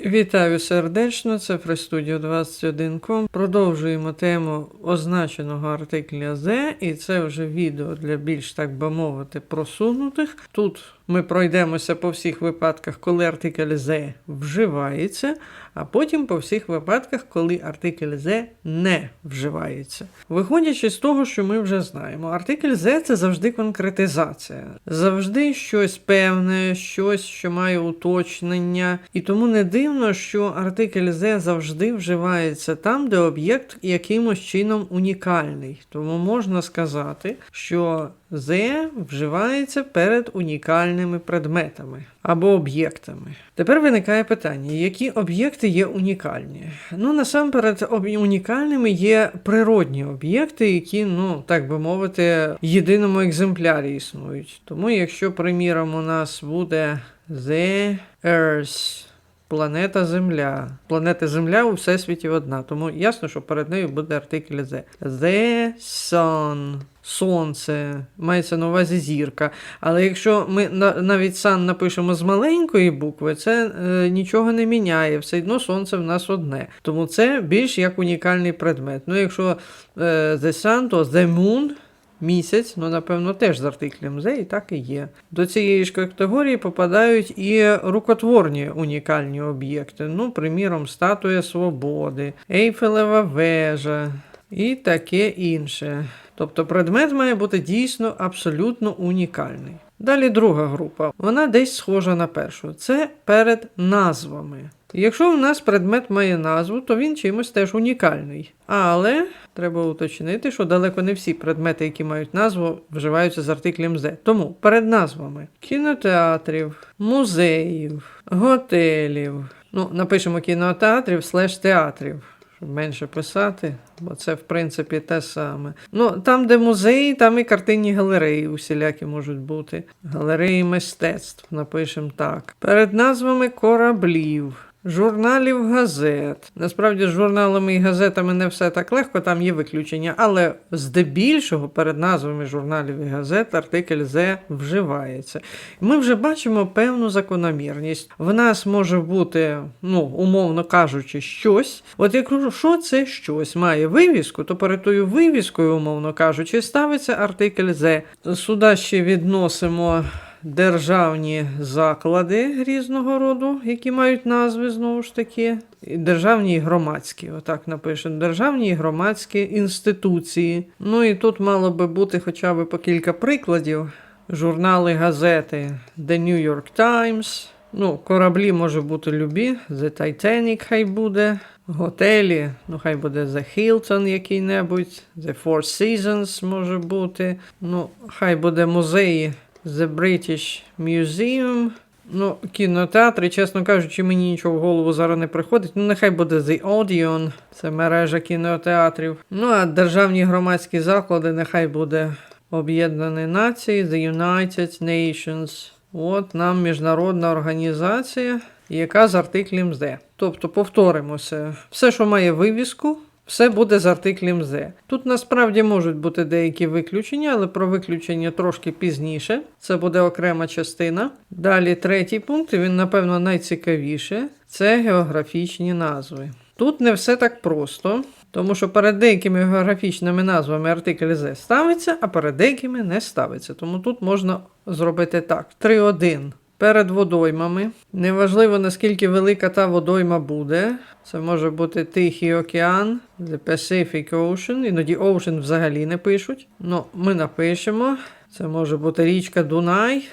Вітаю сердечно, це FreeStudio 21.com. Продовжуємо тему означеного артикля З, і це вже відео для більш, так би мовити, просунутих. Тут ми пройдемося по всіх випадках, коли артикль З вживається, а потім по всіх випадках, коли артикль The не вживається. Виходячи з того, що ми вже знаємо, артикль The це завжди конкретизація, завжди щось певне, щось, що має уточнення, і тому не дивно, що артикль The завжди вживається там, де об'єкт якимось чином унікальний. Тому можна сказати, що The вживається перед унікальними предметами або об'єктами. Тепер виникає питання, які об'єкти є унікальні? Ну, насамперед, унікальними є природні об'єкти, які, ну, так би мовити, в єдиному екземплярі існують. Тому, якщо, приміром, у нас буде The Earth, Планета Земля. Планета Земля у всесвіті одна, тому ясно, що перед нею буде артикль The. The Sun. Сонце, мається на увазі зірка. Але якщо ми на, навіть сан напишемо з маленької букви, це е, нічого не міняє. Все одно сонце в нас одне. Тому це більш як унікальний предмет. Ну, якщо е, the sun, то the moon. Місяць, ну, напевно, теж з артиклем і так і є. До цієї ж категорії попадають і рукотворні унікальні об'єкти. Ну, приміром, статуя свободи, Ейфелева вежа і таке інше. Тобто предмет має бути дійсно абсолютно унікальний. Далі друга група. Вона десь схожа на першу. Це перед назвами. Якщо в нас предмет має назву, то він чимось теж унікальний. Але треба уточнити, що далеко не всі предмети, які мають назву, вживаються з артиклем «the». Тому перед назвами кінотеатрів, музеїв, готелів. Ну, напишемо кінотеатрів слеш театрів. Менше писати, бо це в принципі те саме. Ну, там, де музеї, там і картинні галереї усілякі можуть бути. Галереї мистецтв, напишемо так. Перед назвами кораблів. Журналів газет. Насправді з журналами і газетами не все так легко, там є виключення, але здебільшого перед назвами журналів і газет артикль «the» вживається. Ми вже бачимо певну закономірність. В нас може бути, ну, умовно кажучи, щось. От якщо це щось має вивіску, то перед тою вивіскою, умовно кажучи, ставиться артикль «the». Сюди ще відносимо державні заклади різного роду, які мають назви знову ж таки. Державні і громадські, отак напишемо. Державні і громадські інституції. Ну і тут мало би бути хоча б по кілька прикладів. Журнали, газети The New York Times. Ну, кораблі може бути любі. The Titanic хай буде. Готелі, ну хай буде The Hilton який-небудь, The Four Seasons може бути. Ну, хай буде музеї The British Museum. Ну, кінотеатри, чесно кажучи, мені нічого в голову зараз не приходить. Ну, нехай буде The Odeon, це мережа кінотеатрів. Ну, а державні громадські заклади, нехай буде Об'єднані Нації, The United Nations. От нам міжнародна організація, яка з артиклем «the». Тобто, повторимося, все, що має вивіску, все буде з артиклем «the». Тут насправді можуть бути деякі виключення, але про виключення трошки пізніше. Це буде окрема частина. Далі третій пункт, і він, напевно, найцікавіше це географічні назви. Тут не все так просто, тому що перед деякими географічними назвами артикль «the» ставиться, а перед деякими не ставиться. Тому тут можна зробити так: 3.1. Перед водоймами. Неважливо, наскільки велика та водойма буде. Це може бути Тихий океан, The Pacific Ocean. Іноді Ocean взагалі не пишуть. Ну, ми напишемо. Це може бути річка Дунай,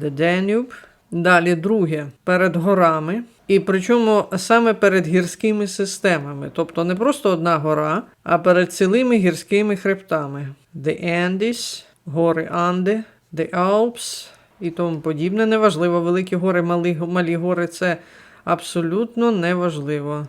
The Danube. Далі друге перед горами. І причому саме перед гірськими системами. Тобто не просто одна гора, а перед цілими гірськими хребтами. The Andes, гори Анди, The Alps і тому подібне. Неважливо, великі гори, малі, малі гори це абсолютно неважливо.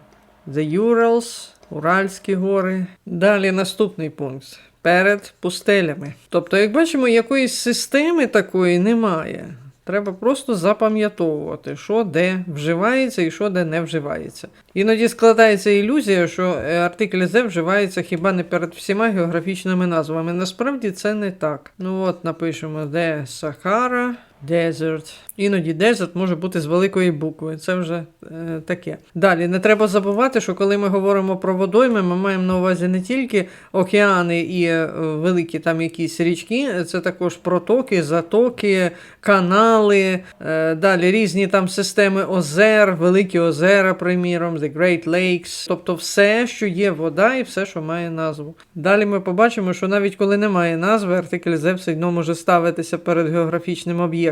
The Urals, Уральські гори. Далі наступний пункт. Перед пустелями. Тобто, як бачимо, якоїсь системи такої немає. Треба просто запам'ятовувати, що де вживається і що де не вживається. Іноді складається ілюзія, що е, артикль «the» вживається хіба не перед всіма географічними назвами. Насправді це не так. Ну от напишемо де Сахара, Desert. Іноді desert може бути з великої букви. Це вже е, таке. Далі не треба забувати, що коли ми говоримо про водойми, ми маємо на увазі не тільки океани і е, великі там якісь річки, це також протоки, затоки, канали, е, далі різні там системи озер, великі озера, приміром, The Great Lakes, тобто все, що є вода і все, що має назву. Далі ми побачимо, що навіть коли немає назви, артикль все одно може ставитися перед географічним об'єктом.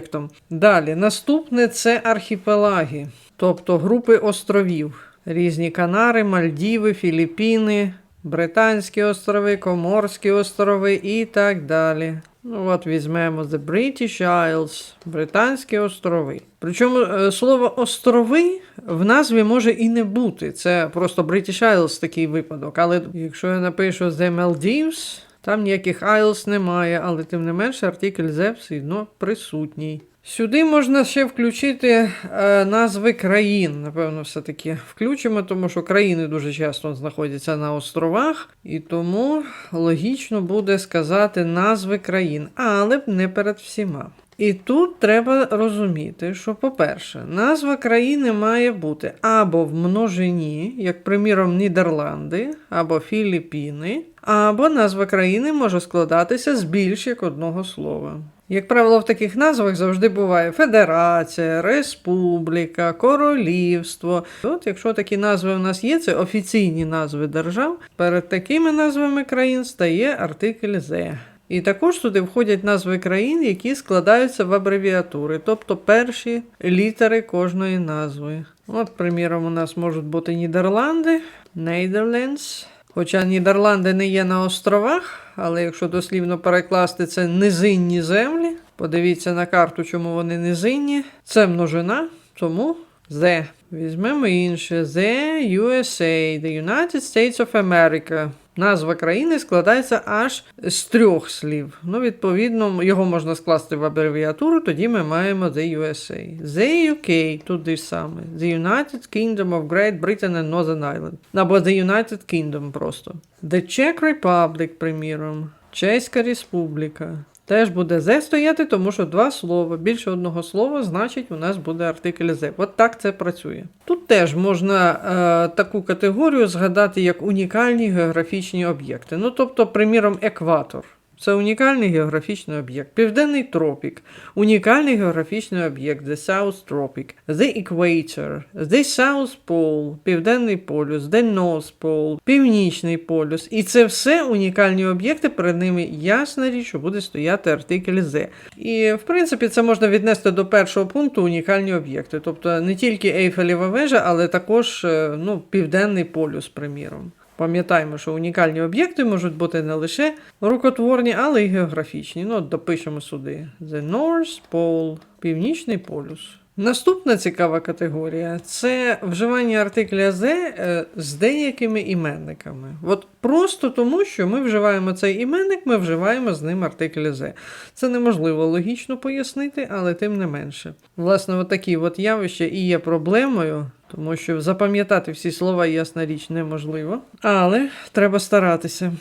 Далі, наступне це архіпелаги, тобто групи островів. Різні Канари, Мальдіви, Філіппіни, Британські острови, Коморські острови і так далі. Ну от візьмемо The British Isles, Британські острови. Причому е, слово острови в назві може і не бути. Це просто British Isles такий випадок. Але якщо я напишу The Maldives, там ніяких IELTS немає, але тим не менше артикль The все одно присутній. Сюди можна ще включити е, назви країн. Напевно, все-таки включимо, тому що країни дуже часто знаходяться на островах, і тому логічно буде сказати назви країн, але не перед всіма. І тут треба розуміти, що, по-перше, назва країни має бути або в множині, як приміром Нідерланди, або Філіппіни, або назва країни може складатися з більш як одного слова. Як правило, в таких назвах завжди буває Федерація, Республіка, Королівство. От якщо такі назви в нас є, це офіційні назви держав. Перед такими назвами країн стає артикль «the». І також туди входять назви країн, які складаються в абревіатури, тобто перші літери кожної назви. От, приміром, у нас можуть бути Нідерланди, Netherlands. Хоча Нідерланди не є на островах, але якщо дослівно перекласти це низинні землі, подивіться на карту, чому вони низинні. Це множина, тому The. Візьмемо інше. The USA, The United States of America. Назва країни складається аж з трьох слів. Ну, відповідно, його можна скласти в абревіатуру, тоді ми маємо The USA. The UK, те саме. The United Kingdom of Great Britain and Northern Ireland. Або The United Kingdom просто. The Czech Republic, приміром. Чеська Республіка. Теж буде «зе» стояти, тому що два слова. Більше одного слова, значить, у нас буде артикль «зе». От так це працює. Тут теж можна е, таку категорію згадати як унікальні географічні об'єкти. Ну, тобто, приміром, екватор. Це унікальний географічний об'єкт. Південний тропік, унікальний географічний об'єкт, The South Tropic, The Equator, The South Pole, Південний полюс, The North Pole, Північний полюс. І це все унікальні об'єкти, перед ними ясна річ, що буде стояти артикль The. І, в принципі, це можна віднести до першого пункту унікальні об'єкти. Тобто не тільки Ейфелєва вежа, але також е, ну, Південний полюс, приміром. Пам'ятаємо, що унікальні об'єкти можуть бути не лише рукотворні, але й географічні. Ну, от допишемо сюди: The North Pole, Північний полюс. Наступна цікава категорія це вживання артикля «the» е, з деякими іменниками. От просто тому, що ми вживаємо цей іменник, ми вживаємо з ним артикль «the». Це неможливо логічно пояснити, але тим не менше. Власне, от такі от явища і є проблемою, тому що запам'ятати всі слова, ясна річ, неможливо. Але треба старатися.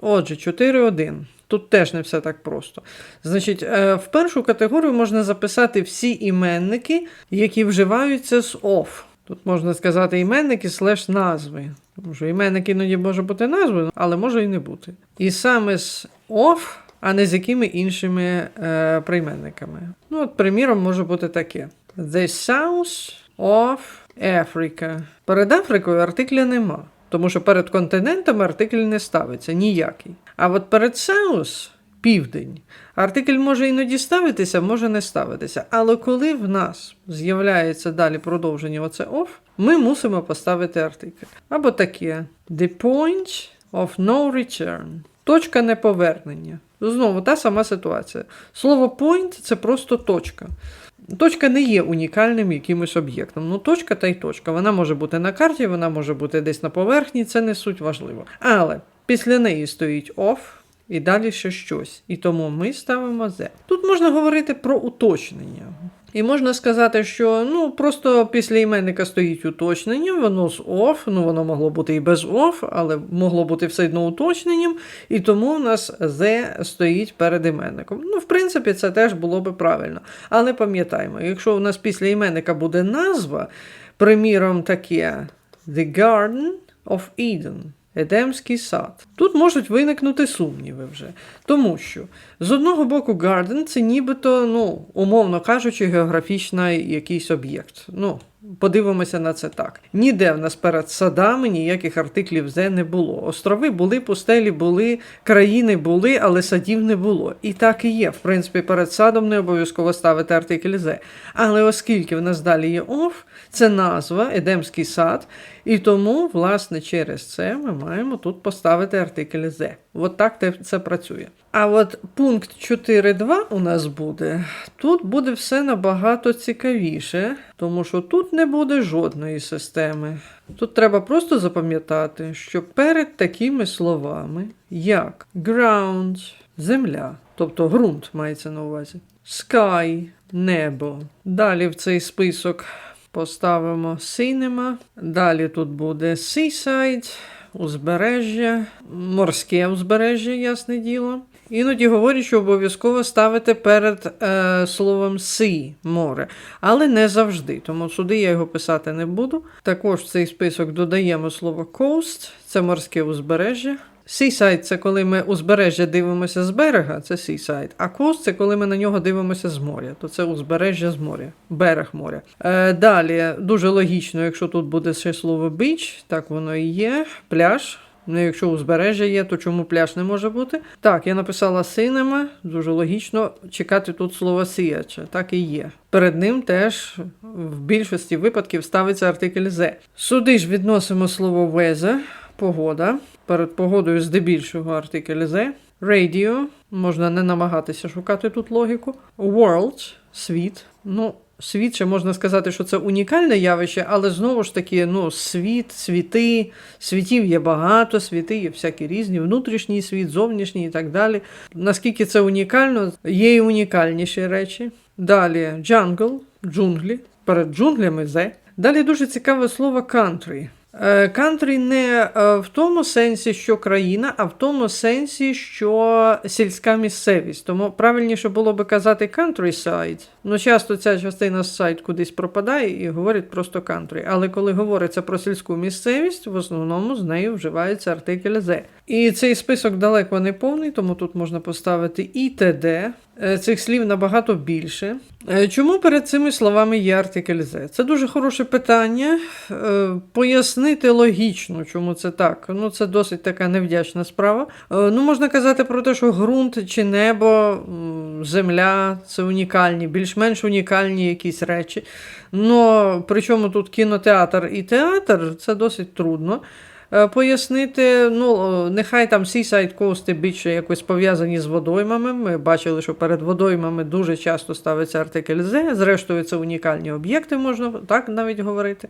Отже, 4.1. Тут теж не все так просто. Значить, е, в першу категорію можна записати всі іменники, які вживаються з off. Тут можна сказати іменники слеш назви. Тому що іменник іноді може бути назвою, але може і не бути. І саме з off, а не з якими іншими е, прийменниками. Ну, от, приміром, може бути таке: The South of Africa. Перед Африкою артикля нема. Тому що перед континентами артикль не ставиться ніякий. А от перед South, південь, артикль може іноді ставитися, може не ставитися. Але коли в нас з'являється далі продовження оце off, ми мусимо поставити артикль. Або таке: The point of no return. Точка неповернення. Знову та сама ситуація. Слово point це просто точка. Точка не є унікальним якимось об'єктом. Ну, точка та й точка. Вона може бути на карті, вона може бути десь на поверхні, це не суть важливо. Але після неї стоїть off і далі ще щось. І тому ми ставимо Z. Тут можна говорити про уточнення. І можна сказати, що ну просто після іменника стоїть уточнення, воно з off, ну воно могло бути і без off, але могло бути все одно уточненням, і тому в нас the стоїть перед іменником. Ну, в принципі, це теж було би правильно. Але пам'ятаємо, якщо у нас після іменника буде назва, приміром, таке The Garden of Eden. Едемський сад. Тут можуть виникнути сумніви вже. Тому що з одного боку Гарден це нібито, ну, умовно кажучи, географічний якийсь об'єкт. Ну, подивимося на це так. Ніде в нас перед садами ніяких артиклів «зе» не було. Острови були, пустелі були, країни були, але садів не було. І так і є. В принципі, перед садом не обов'язково ставити артикль «зе». Але оскільки в нас далі є «оф», це назва Едемський сад, і тому, власне, через це ми маємо тут поставити артикль «зе». От так це працює. А от пункт 4.2 у нас буде. Тут буде все набагато цікавіше, тому що тут не буде жодної системи. Тут треба просто запам'ятати, що перед такими словами, як ground, земля, тобто ґрунт мається на увазі, sky, небо. Далі в цей список поставимо cinema. Далі тут буде seaside, узбережжя, морське узбережжя, ясне діло. Іноді говорять, що обов'язково ставити перед е, словом Си море, але не завжди. Тому сюди я його писати не буду. Також в цей список додаємо слово coast, це морське узбережжя. Seaside – це коли ми узбережжя дивимося з берега, це seaside, а coast – це коли ми на нього дивимося з моря, то це узбережжя з моря, берег моря. Е, далі дуже логічно, якщо тут буде ще слово beach, так воно і є, пляж. Ну, якщо узбережжя є, то чому пляж не може бути? Так, я написала синема, дуже логічно чекати тут слово сіяче, так і є. Перед ним теж в більшості випадків ставиться артикль «зе». Сюди ж відносимо слово weather, погода. Перед погодою здебільшого артикль «зе». Radio, можна не намагатися шукати тут логіку. World, світ. Ну, світ ще можна сказати, що це унікальне явище, але знову ж таки, ну, світ, світи, світів є багато, світи є всякі різні, внутрішній світ, зовнішній і так далі. Наскільки це унікально, є і унікальніші речі. Далі jungle, джунглі, перед джунглями зе. Далі дуже цікаве слово country. Е, не е, в тому сенсі, що країна, а в тому сенсі, що сільська місцевість. Тому правильніше було би казати countryside. Ну, часто ця частина сайт кудись пропадає і говорять просто country. Але коли говориться про сільську місцевість, в основному з нею вживається артикль «the». І цей список далеко не повний, тому тут можна поставити і т.д. Е, Цих слів набагато більше. Е, Чому перед цими словами є артикль «the»? Це дуже хороше питання. Е, Пояснити логічно, чому це так. Ну, це досить така невдячна справа. Ну, можна казати про те, що ґрунт чи небо, земля це унікальні, більш-менш унікальні якісь речі. Ну, причому тут кінотеатр і театр це досить трудно. Е, Пояснити, ну, е, нехай там Seaside Coast і Beach якось пов'язані з водоймами. Ми бачили, що перед водоймами дуже часто ставиться артикль «the», зрештою, це унікальні об'єкти, можна так навіть говорити.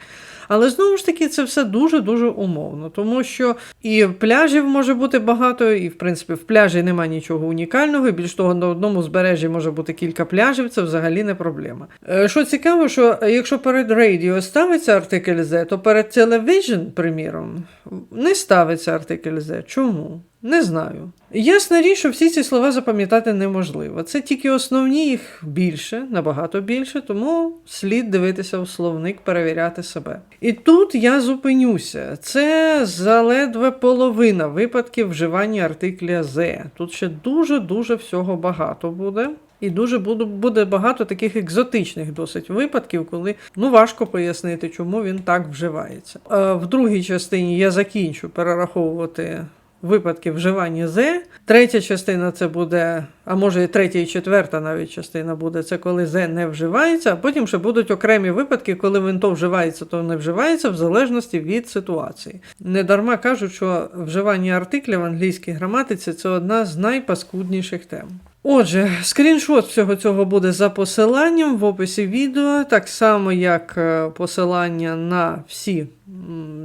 Але знову ж таки, це все дуже-дуже умовно, тому що і пляжів може бути багато, і в принципі в пляжі немає нічого унікального. І більш того, на одному збережжі може бути кілька пляжів, це взагалі не проблема. Е, Що цікаво, що якщо перед радіо ставиться артикль «the», то перед television, приміром, не ставиться артикль «the». Чому? Не знаю. Ясна річ, що всі ці слова запам'ятати неможливо. Це тільки основні їх більше, набагато більше, тому слід дивитися в словник, перевіряти себе. І тут я зупинюся. Це заледве половина випадків вживання артикля «the». Тут ще дуже-дуже всього багато буде. І дуже буде, багато таких екзотичних досить випадків, коли ну важко пояснити, чому він так вживається. Е, в другій частині я закінчу перераховувати випадки вживання «зе». Третя частина це буде, а може і третя і четверта навіть частина буде, це коли «зе» не вживається, а потім ще будуть окремі випадки, коли він то вживається, то не вживається, в залежності від ситуації. Недарма кажуть, що вживання артикля в англійській граматиці це одна з найпаскудніших тем. Отже, скріншот всього цього буде за посиланням в описі відео, так само як е, посилання на всі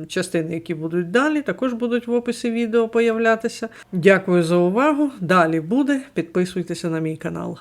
частини, які будуть далі, також будуть в описі відео появлятися. Дякую за увагу. Далі буде. Підписуйтеся на мій канал.